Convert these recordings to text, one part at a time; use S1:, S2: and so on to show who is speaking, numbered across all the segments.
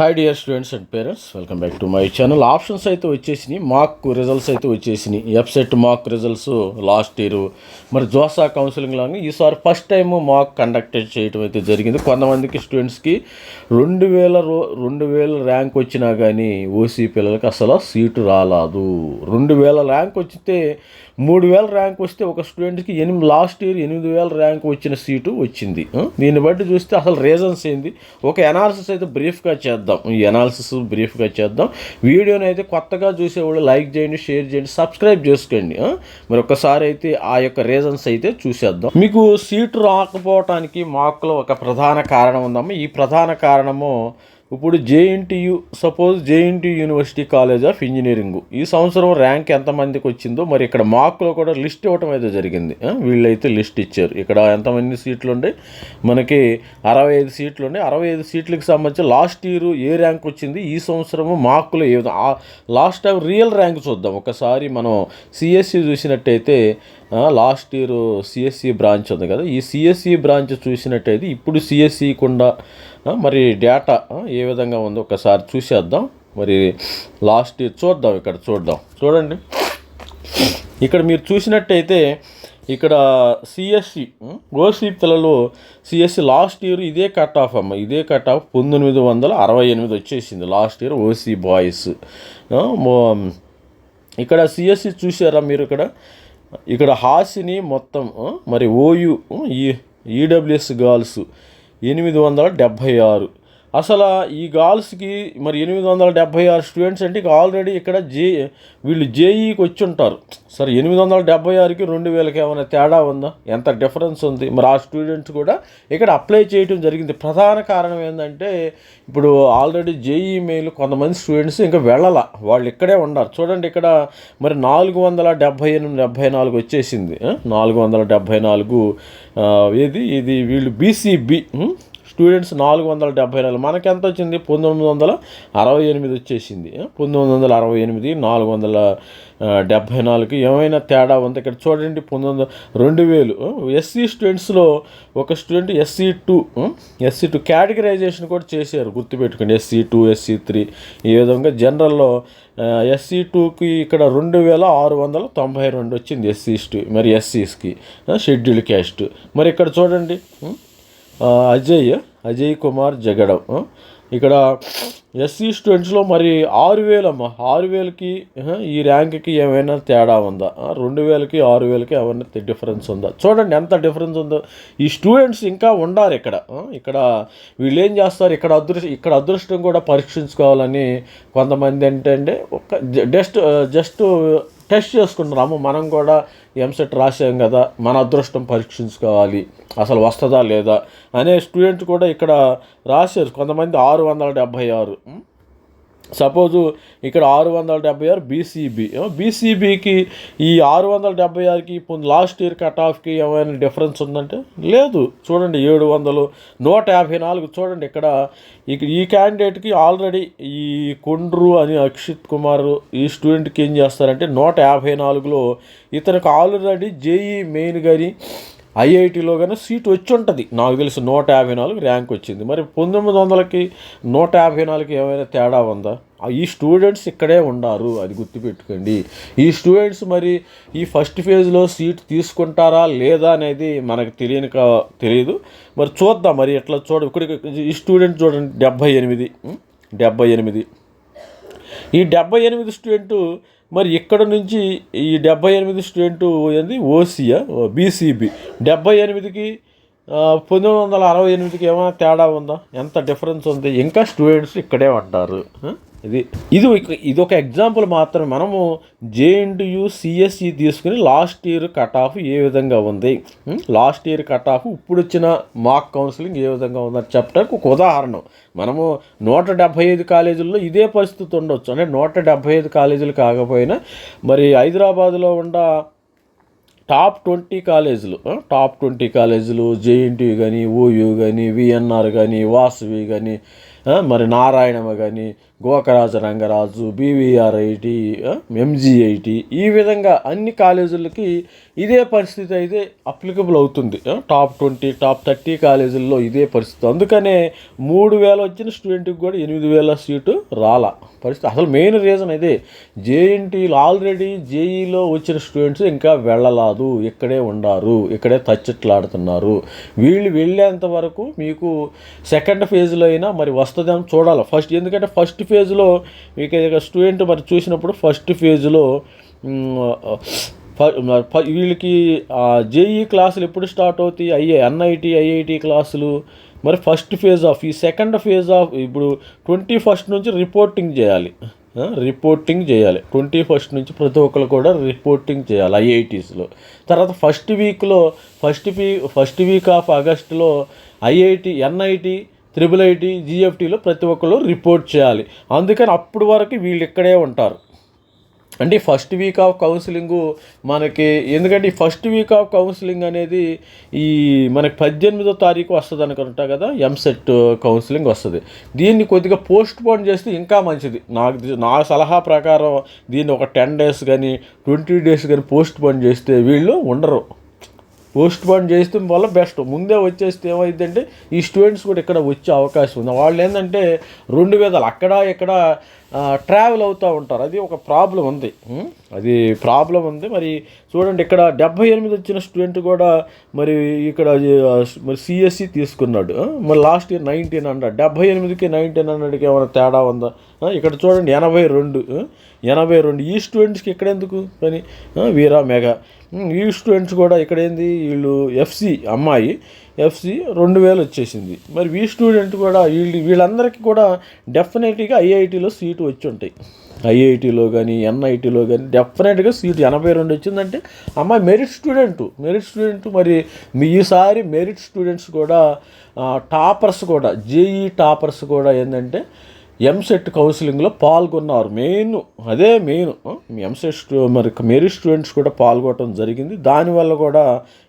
S1: Hi dear students and parents welcome back to my channel options అయితే వచ్చేసినాయి. Mark results అయితే వచ్చేసినాయి. EAPCET mock results last year మరి JoSAA counselling లాగా ఈసారి ఫస్ట్ టైం మార్క్ కండక్ట్ చేయడం అయితే జరిగింది. కొంతమందికి స్టూడెంట్స్కి రెండు వేల రో రెండు వేల ర్యాంక్ వచ్చినా కానీ ఓసీ పిల్లలకి అసలు సీటు రాలేదు. రెండు వేల ర్యాంక్ వచ్చితే మూడు వేల ర్యాంక్ వస్తే ఒక స్టూడెంట్కి ఎనిమిది లాస్ట్ ఇయర్ ఎనిమిది వేల ర్యాంక్ వచ్చిన సీటు వచ్చింది. దీన్ని బట్టి చూస్తే అసలు రీజన్స్ ఏంది? ఒక ఎనాలిసిస్ అయితే బ్రీఫ్గా చేద్దాం. ఈ అనాలిసిస్ బ్రీఫ్గా చేద్దాం. వీడియోని అయితే కొత్తగా చూసేవాళ్ళు లైక్ చేయండి షేర్ చేయండి సబ్స్క్రైబ్ చేసుకోండి. మరి ఒకసారి అయితే ఆ యొక్క రీజన్స్ అయితే చూసేద్దాం. మీకు సీటు రాకపోవటానికి మాకులో ఒక ప్రధాన కారణం ఉందమ్మా. ఈ ప్రధాన కారణము ఇప్పుడు JNTU suppose JNT university college of engineering. ఈ సంవత్సరం ర్యాంక్ ఎంతమందికి వచ్చిందో మరి ఇక్కడ మార్కులో కూడా లిస్ట్ ఇవ్వటం అయితే జరిగింది. వీళ్ళైతే లిస్ట్ ఇచ్చారు. ఇక్కడ ఎంతమంది సీట్లు ఉండే? మనకి అరవై ఐదు సీట్లు ఉండే. అరవై ఐదు సీట్లకు సంబంధించి లాస్ట్ ఇయర్ ఏ ర్యాంక్ వచ్చింది? ఈ సంవత్సరము మార్కులు ఏ విధంగా లాస్ట్ టైం రియల్ ర్యాంక్ చూద్దాం. ఒకసారి మనం సిఎస్సి చూసినట్టయితే లాస్ట్ ఇయర్ సిఎస్సి బ్రాంచ్ ఉంది కదా. ఈ సిఎస్సి బ్రాంచ్ చూసినట్టయితే ఇప్పుడు సిఎస్సి కుండా మరి డేటా ఏ విధంగా ఉందో ఒకసారి చూసేద్దాం. మరి లాస్ట్ ఇయర్ చూద్దాం ఇక్కడ చూద్దాం. చూడండి. ఇక్కడ మీరు చూసినట్టయితే ఇక్కడ సిఎస్సి ఓసీ పిల్లలు సిఎస్సి లాస్ట్ ఇయర్ ఇదే కట్ ఆఫ్ అమ్మ. ఇదే కట్ ఆఫ్ పంతొమ్మిది వందల అరవై ఎనిమిది వచ్చేసింది లాస్ట్ ఇయర్ ఓసీ బాయ్స్. ఇక్కడ సిఎస్సి చూసారా మీరు ఇక్కడ? ఇక్కడ హాసిని మొత్తం మరి ఓయు ఈ ఈడబ్ల్యూఎస్ గర్ల్స్ ఎనిమిది వందల డెబ్భై ఆరు. అసలు ఈ గర్ల్స్కి మరి ఎనిమిది వందల డెబ్భై ఆరు స్టూడెంట్స్ అంటే ఇక ఆల్రెడీ ఇక్కడ జే వీళ్ళు జేఈకి వచ్చి ఉంటారు. సరే ఎనిమిది వందల డెబ్భై ఆరుకి రెండు వేలకి ఏమైనా తేడా ఉందా? ఎంత డిఫరెన్స్ ఉంది? మరి ఆ స్టూడెంట్స్ కూడా ఇక్కడ అప్లై చేయడం జరిగింది. ప్రధాన కారణం ఏంటంటే ఇప్పుడు ఆల్రెడీ జేఈ మెయిల్ కొంతమంది స్టూడెంట్స్ ఇంకా వెళ్ళాల. వాళ్ళు ఇక్కడే ఉన్నారు. చూడండి ఇక్కడ మరి నాలుగు వందల డెబ్భై ఎనిమిది డెబ్భై నాలుగు వచ్చేసింది. నాలుగు వందల డెబ్భై నాలుగు ఏది? ఇది వీళ్ళు బీసీబీ స్టూడెంట్స్ నాలుగు వందల డెబ్బై నాలుగు. మనకి ఎంత వచ్చింది పంతొమ్మిది వందల అరవై ఎనిమిది వచ్చేసింది. పంతొమ్మిది వందల అరవై ఎనిమిది నాలుగు వందల డెబ్భై నాలుగు. ఏమైనా తేడా ఉంది? ఇక్కడ చూడండి పంతొమ్మిది రెండు వేలు. ఎస్సీ స్టూడెంట్స్లో ఒక student SC two SC two categorization కూడా చేశారు గుర్తుపెట్టుకోండి. SC two SC three. ఈ విధంగా జనరల్లో ఎస్సీ టూకి ఇక్కడ రెండు వేల ఆరు వందల తొంభై రెండు వచ్చింది ఎస్సీ టూ మరి ఎస్సీస్కి షెడ్యూల్ క్యాస్ట్. మరి ఇక్కడ చూడండి అజయ్ అజయ్ కుమార్ జగడం. ఇక్కడ ఎస్సీ స్టూడెంట్స్లో మరి ఆరు వేలమ్మా ఆరు వేలకి ఈ ర్యాంక్కి ఏమైనా తేడా ఉందా? రెండు వేలకి ఆరు వేలకి ఏమైనా డిఫరెన్స్ ఉందా? చూడండి ఎంత డిఫరెన్స్ ఉందో. ఈ స్టూడెంట్స్ ఇంకా ఉండారు ఇక్కడ. ఇక్కడ వీళ్ళు ఏం చేస్తారు? ఇక్కడ అదృష్టం ఇక్కడ అదృష్టం కూడా పరీక్షించుకోవాలని కొంతమంది ఏంటంటే ఒక జస్ట్ జస్ట్ టెస్ట్ చేసుకుంటున్నాము. మనం కూడా ఎంసెట్ రాసాం కదా మన అదృష్టం పరీక్షించుకోవాలి. అసలు వస్తుందా లేదా? అనే స్టూడెంట్ కూడా ఇక్కడ రాశారు. కొంతమంది ఆరు వందల డెబ్భై ఆరు. సపోజు ఇక్కడ ఆరు వందల డెబ్బై ఆరు బీసీబీ బీసీబీకి ఈ ఆరు వందల డెబ్బై ఆరుకి ఇప్పుడు లాస్ట్ ఇయర్ కట్ ఆఫ్కి ఏమైనా డిఫరెన్స్ ఉందంటే? లేదు. చూడండి ఏడు వందలు నూట యాభై నాలుగు. చూడండి ఇక్కడ ఇక ఈ క్యాండిడేట్కి ఆల్రెడీ ఈ కొండ్రు అని అక్షిత్ కుమార్ ఈ స్టూడెంట్కి ఏం చేస్తారంటే నూట యాభై నాలుగులో ఇతనికి ఆల్రెడీ జేఈ మెయిన్ కానీ ఐఐటిలో కానీ సీట్ వచ్చి ఉంటుంది నాకు తెలిసి నూట యాభై నాలుగు ర్యాంక్ వచ్చింది. మరి పంతొమ్మిది వందలకి నూట యాభై నాలుగుకి ఏమైనా తేడా ఉందా? ఈ స్టూడెంట్స్ ఇక్కడే ఉన్నారు అది గుర్తుపెట్టుకోండి. ఈ స్టూడెంట్స్ మరి ఈ ఫస్ట్ ఫేజ్లో సీట్ తీసుకుంటారా లేదా అనేది మనకు తెలియని కా తెలియదు మరి చూద్దాం. మరి ఎట్లా చూడ ఇక్కడ ఈ స్టూడెంట్ చూడండి. డెబ్భై ఎనిమిది. డెబ్భై ఎనిమిది. ఈ డెబ్బై ఎనిమిది స్టూడెంట్ మరి ఇక్కడ నుంచి ఈ డెబ్బై ఎనిమిది స్టూడెంట్ ఏంది? ఓసీయా బీసీబీ. డెబ్బై ఎనిమిదికి పంతొమ్మిది వందల అరవై ఎనిమిదికి ఏమైనా తేడా ఉందా? ఎంత డిఫరెన్స్ ఉంది? ఇంకా స్టూడెంట్స్ ఇక్కడే ఉంటారు. ఇది ఇది ఇది ఒక ఎగ్జాంపుల్ మాత్రమే. మనము జేఎన్టీయు సిఎస్ఈ తీసుకుని లాస్ట్ ఇయర్ కట్ ఆఫ్ ఏ విధంగా ఉంది? లాస్ట్ ఇయర్ కట్ ఆఫ్ ఇప్పుడు వచ్చిన మాక్ కౌన్సిలింగ్ ఏ విధంగా ఉందని చెప్పడానికి ఒక ఉదాహరణ. మనము నూట డెబ్భై ఐదు కాలేజీల్లో ఇదే పరిస్థితి ఉండొచ్చు. అంటే నూట డెబ్భై ఐదు కాలేజీలు కాకపోయినా మరి హైదరాబాద్లో ఉన్న టాప్ ట్వంటీ కాలేజీలు టాప్ ట్వంటీ కాలేజీలు జేఎన్టీయు కానీ ఓయూ కానీ విఎన్ఆర్ కానీ వాసవి కానీ మరి నారాయణమ్మ కానీ Gokaraju Rangaraju BVR IT MG IT ఈ విధంగా అన్ని కాలేజీలకి ఇదే పరిస్థితి అయితే అప్లికబుల్ అవుతుంది. టాప్ ట్వంటీ టాప్ థర్టీ కాలేజీల్లో ఇదే పరిస్థితి. అందుకనే మూడు వేల వచ్చిన స్టూడెంట్కి కూడా ఎనిమిది వేల సీటు రాలా. పరిస్థితి అసలు మెయిన్ రీజన్ ఇదే. జేఎన్టీలు ఆల్రెడీ జేఈలో వచ్చిన స్టూడెంట్స్ ఇంకా వెళ్ళలేదు. ఇక్కడే ఉండారు. ఇక్కడే తచ్చట్లాడుతున్నారు. వీళ్ళు వెళ్ళేంత వరకు మీకు సెకండ్ ఫేజ్లో అయినా మరి వస్తుందేమో చూడాలి. ఫస్ట్ ఎందుకంటే ఫస్ట్ ఫేజ్లో మీకు ఇక స్టూడెంట్ మరి చూసినప్పుడు ఫస్ట్ ఫేజ్లో వీళ్ళకి జేఈ క్లాసులు ఎప్పుడు స్టార్ట్ అవుతాయి? ఐఏ ఎన్ఐటి ఐఐటి క్లాసులు. మరి ఫస్ట్ ఫేజ్ ఆఫ్ ఈ సెకండ్ ఫేజ్ ఆఫ్ ఇప్పుడు ట్వంటీ ఫస్ట్ నుంచి రిపోర్టింగ్ చేయాలి. రిపోర్టింగ్ చేయాలి. ట్వంటీ ఫస్ట్ నుంచి ప్రతి ఒక్కరు కూడా రిపోర్టింగ్ చేయాలి ఐఐటీస్లో. తర్వాత ఫస్ట్ వీక్లో ఫస్ట్ వీ ఫస్ట్ వీక్ ఆఫ్ ఆగస్టులో ఐఐటి ఎన్ఐటి త్రిబుల్ ఐటీ జిఎఫ్టీలో ప్రతి ఒక్కరు రిపోర్ట్ చేయాలి. అందుకని అప్పుడు వరకు వీళ్ళు ఇక్కడే ఉంటారు. అంటే ఫస్ట్ వీక్ ఆఫ్ కౌన్సిలింగ్ మనకి ఎందుకంటే ఈ ఫస్ట్ వీక్ ఆఫ్ కౌన్సిలింగ్ అనేది ఈ మనకి పద్దెనిమిదో తారీఖు వస్తుంది అనుకుంటా కదా ఎంసెట్ కౌన్సిలింగ్ వస్తుంది. దీన్ని కొద్దిగా పోస్ట్ పోన్ చేస్తే ఇంకా మంచిది. నాకు నా సలహా ప్రకారం దీన్ని ఒక టెన్ డేస్ కానీ ట్వంటీ డేస్ కానీ పోస్ట్ పోన్ చేస్తే వీళ్ళు ఉండరు. పోస్ట్ పోన్ చేస్తే వల్ల బెస్ట్. ముందే వచ్చేస్తే ఏమైందంటే ఈ స్టూడెంట్స్ కూడా ఇక్కడ వచ్చే అవకాశం ఉంది. వాళ్ళు ఏంటంటే రెండు విధాలు అక్కడ ఇక్కడ ట్రావెల్ అవుతూ ఉంటారు. అది ఒక ప్రాబ్లం ఉంది. అది ప్రాబ్లం ఉంది. మరి చూడండి ఇక్కడ డెబ్బై ఎనిమిది వచ్చిన స్టూడెంట్ కూడా మరి ఇక్కడ మరి సిఎస్సి తీసుకున్నాడు. మరి లాస్ట్ ఇయర్ నైన్టీన్ హండ్రెడ్ డెబ్బై ఎనిమిదికి నైన్టీన్ హండ్రెడ్కి ఏమైనా తేడా ఉందా? ఇక్కడ చూడండి ఎనభై రెండు. ఎనభై రెండు. ఈ స్టూడెంట్స్కి ఇక్కడ ఎందుకు పని? వీరా మెగా. ఈ స్టూడెంట్స్ కూడా ఇక్కడ ఏంది? వీళ్ళు ఎఫ్సి అమ్మాయి. ఎఫ్సి రెండు వేలు వచ్చేసింది. మరి వీ స్టూడెంట్ కూడా వీళ్ళు వీళ్ళందరికీ కూడా డెఫినెట్గా ఐఐటీలో సీటు వచ్చి ఉంటాయి ఐఐటీలో కానీ ఎన్ఐటీలో కానీ డెఫినెట్గా సీటు ఎనభై రెండు వచ్చిందంటే అమ్మాయి మెరిట్ స్టూడెంట్ మెరిట్ స్టూడెంట్ మరి ఈసారి మెరిట్ స్టూడెంట్స్ కూడా టాపర్స్ కూడా జేఈ టాపర్స్ కూడా ఏంటంటే ఎంసెట్ కౌన్సిలింగ్లో పాల్గొన్నారు. మెయిన్ అదే మెయిన్ ఎంసెట్ మరి మెరిట్ స్టూడెంట్స్ కూడా పాల్గొనడం జరిగింది. దానివల్ల కూడా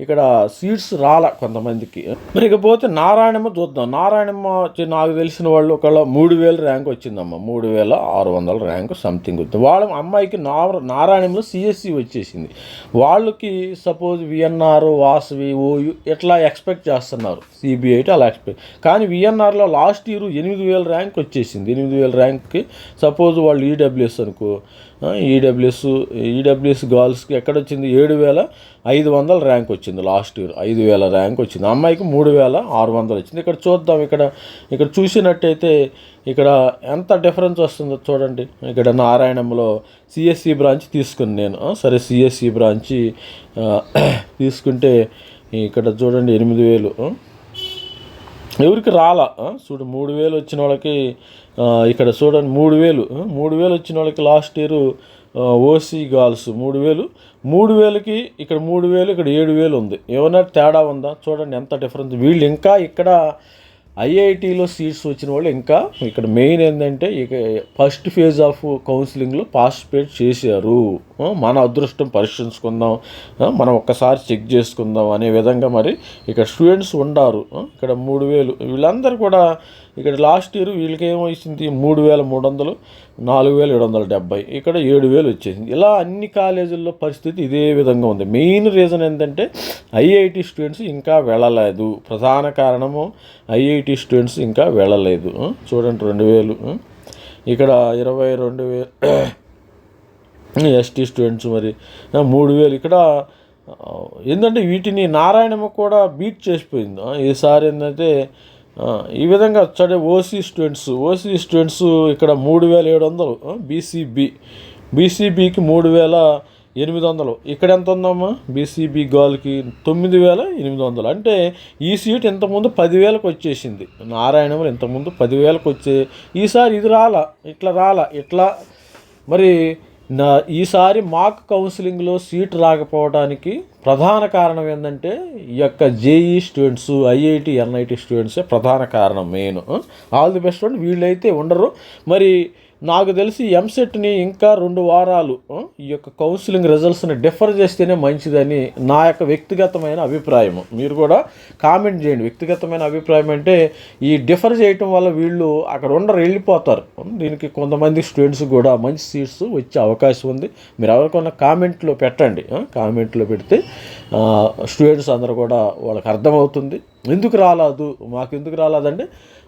S1: ఇక్కడ సీట్స్ రాల కొంతమందికి. మరి ఇకపోతే నారాయణమ్మ చూద్దాం. నారాయణమ్మ నాకు తెలిసిన వాళ్ళు ఒకళ్ళ మూడు వేల ర్యాంక్ వచ్చిందమ్మ. మూడు వేల ఆరు వందల ర్యాంక్ సంథింగ్ వచ్చింది వాళ్ళ అమ్మాయికి నారాయణంలో సిఎస్సి వచ్చేసింది. వాళ్ళకి సపోజ్ విఎన్ఆర్ వాసవి ఓయు ఇట్లా ఎక్స్పెక్ట్ చేస్తున్నారు. సిబిఐటి అలా ఎక్స్పెక్ట్ కానీ విఎన్ఆర్లో లాస్ట్ ఇయర్ ఎనిమిది వేల ర్యాంక్ వచ్చేసింది. ఎనిమిది వేల ర్యాంక్కి సపోజ్ వాళ్ళు ఈడబ్ల్యూఎస్ అనుకో ఈడబ్ల్యూఎస్ ఈడబ్ల్యూఎస్ గర్ల్స్కి ఎక్కడ వచ్చింది ఏడు వేల ఐదు వందల ర్యాంక్ వచ్చింది లాస్ట్ ఇయర్. ఐదు వేల ర్యాంక్ వచ్చింది. అమ్మాయికి మూడు వేల ఆరు వందలు వచ్చింది. ఇక్కడ చూద్దాం ఇక్కడ ఇక్కడ చూసినట్టయితే ఇక్కడ ఎంత డిఫరెన్స్ వస్తుందో చూడండి. ఇక్కడ నారాయణంలో సిఎస్సి బ్రాంచ్ తీసుకుని నేను. సరే సిఎస్సి బ్రాంచి తీసుకుంటే ఇక్కడ చూడండి ఎనిమిది వేలు. ఎవరికి రాలా? చూడు మూడు వేలు వచ్చిన వాళ్ళకి ఇక్కడ చూడండి మూడు వేలు. మూడు వేలు వచ్చిన వాళ్ళకి లాస్ట్ ఇయర్ ఓసీ గర్ల్స్ మూడు వేలు. మూడు వేలకి ఇక్కడ మూడు వేలు ఇక్కడ ఏడు వేలు ఉంది. ఏమన్నా తేడా ఉందా? చూడండి ఎంత డిఫరెన్స్ వీళ్ళు ఇంకా ఇక్కడ ఐఐటిలో సీట్స్ వచ్చిన వాళ్ళు ఇంకా ఇక్కడ మెయిన్ ఏంటంటే ఇక ఫస్ట్ ఫేజ్ ఆఫ్ కౌన్సిలింగ్లో పార్టిసిపేట్ చేశారు. మన అదృష్టం పరీక్షించుకుందాం మనం ఒక్కసారి చెక్ చేసుకుందాం అనే విధంగా మరి ఇక్కడ స్టూడెంట్స్ ఉండారు. ఇక్కడ మూడు వేలు. వీళ్ళందరూ కూడా ఇక్కడ లాస్ట్ ఇయర్ వీళ్ళకి ఏమొచ్చింది మూడు వేల మూడు వందలు. నాలుగు వేల ఏడు వందల డెబ్బై ఇక్కడ ఏడు వేలు వచ్చేసింది. ఇలా అన్ని కాలేజీల్లో పరిస్థితి ఇదే విధంగా ఉంది. మెయిన్ రీజన్ ఏంటంటే ఐఐటి స్టూడెంట్స్ ఇంకా వెళ్ళలేదు. ప్రధాన కారణము ఐఐటి స్టూడెంట్స్ ఇంకా వెళ్ళలేదు. చూడండి రెండు వేలు. ఇక్కడ ఇరవై రెండు వేలు. ఎస్టీ స్టూడెంట్స్ మరి. మూడు వేలు. ఇక్కడ ఏంటంటే వీటిని నారాయణమ్మ కూడా బీట్ చేసిపోయింది. ఈసారి ఏంటంటే ఈ విధంగా చడే ఓసీ స్టూడెంట్స్. ఓసీ స్టూడెంట్స్ ఇక్కడ మూడు వేల ఏడు వందలు బీసీబీ. బీసీబీకి మూడు వేల ఎనిమిది వందలు. ఇక్కడ ఎంత ఉందమ్మా? బీసీబీ గర్ల్కి తొమ్మిది వేల ఎనిమిది వందలు. అంటే ఈ సీట్ ఇంతకుముందు పదివేలకు వచ్చేసింది. నారాయణములు ఇంతకుముందు పదివేలకు వచ్చే ఈసారి ఇది రాలా ఇట్లా రాలా ఇట్లా మరి నా ఈసారి మాక్ కౌన్సిలింగ్లో సీట్ రాకపోవడానికి ప్రధాన కారణం ఏంటంటే ఈ యొక్క జేఈ స్టూడెంట్స్ ఐఐటి ఎన్ఐటి స్టూడెంట్సే ప్రధాన కారణం main. All the best and. వీళ్ళైతే ఉండరు. మరి నాకు తెలిసి ఎంసెట్ని ఇంకా రెండు వారాలు ఈ యొక్క కౌన్సిలింగ్ రిజల్ట్స్ని డిఫర్ చేస్తేనే మంచిదని నా యొక్క వ్యక్తిగతమైన అభిప్రాయం మీరు కూడా కామెంట్ చేయండి. వ్యక్తిగతమైన అభిప్రాయం అంటే ఈ డిఫర్ చేయటం వల్ల వీళ్ళు అక్కడ ఉండరు వెళ్ళిపోతారు. దీనికి కొంతమంది స్టూడెంట్స్ కూడా మంచి సీట్స్ వచ్చే అవకాశం ఉంది. మీరు ఎవరికైనా కామెంట్లో పెట్టండి. కామెంట్లో పెడితే స్టూడెంట్స్ అందరూ కూడా వాళ్ళకి అర్థమవుతుంది. ఎందుకు రాలేదు? మాకు ఎందుకు రాలేదంటే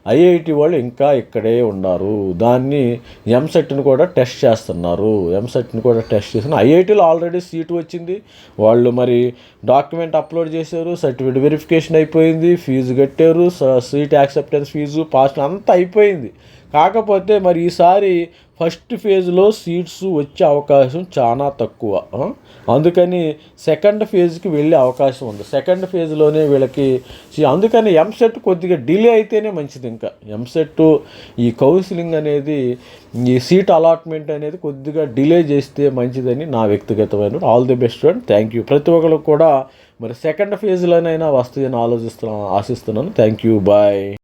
S1: ఐఐటి వాళ్ళు ఇంకా ఇక్కడే ఉన్నారు. దాన్ని ఎంసెట్ని కూడా టెస్ట్ చేస్తున్నారు. ఎంసెట్ని కూడా టెస్ట్ చేస్తున్నారు. ఐఐటీలో ఆల్రెడీ సీటు వచ్చింది. వాళ్ళు మరి డాక్యుమెంట్ అప్లోడ్ చేశారు. సర్టిఫికేట్ వెరిఫికేషన్ అయిపోయింది. ఫీజు కట్టారు. స- సీట్ యాక్సెప్టెన్స్ ఫీజు పాస్ అంతా అయిపోయింది. కాకపోతే మరి ఈసారి ఫస్ట్ ఫేజ్లో సీట్స్ వచ్చే అవకాశం చాలా తక్కువ. అందుకని సెకండ్ ఫేజ్కి వెళ్ళే అవకాశం ఉంది. సెకండ్ ఫేజ్లోనే వీళ్ళకి అందుకని ఎంసెట్ కొద్దిగా డిలే అయితేనే మంచిది ఇంకా. ఎంసెట్ ఈ కౌన్సిలింగ్ అనేది ఈ సీట్ అలాట్మెంట్ అనేది కొద్దిగా డిలే చేస్తే మంచిదని నా వ్యక్తిగతమైన all the best and thank you. ప్రతి ఒక్కరికి కూడా మరి సెకండ్ ఫేజ్లోనైనా వస్తుందని ఆలోచిస్తున్నాను ఆశిస్తున్నాను. Thank you. బాయ్.